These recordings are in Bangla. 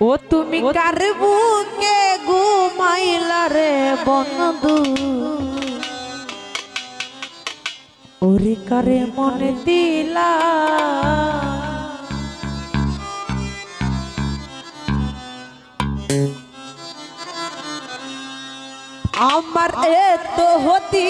ও তুমি কার বুকে ঘুমাইলা রে বন্ধু? ওরে কারে মনে দিলা? আমার এ তো হতি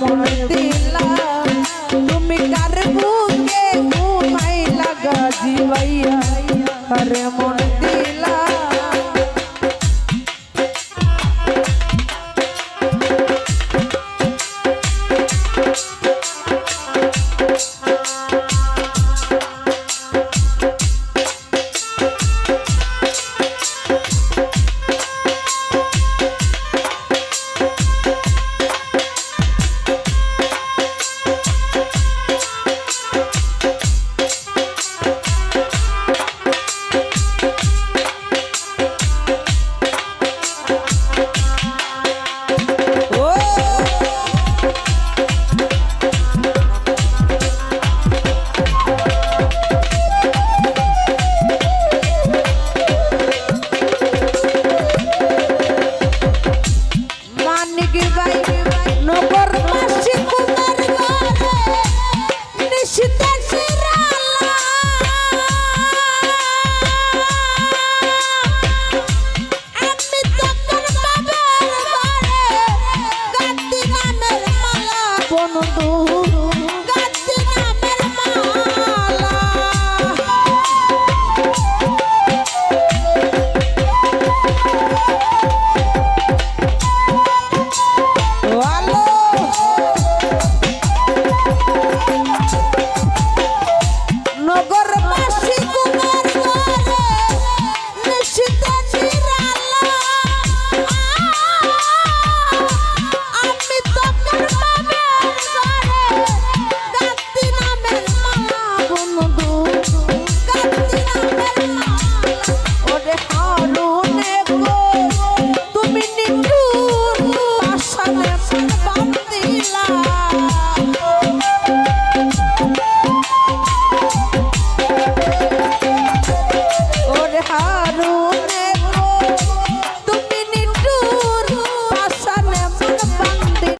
মন দিল no duro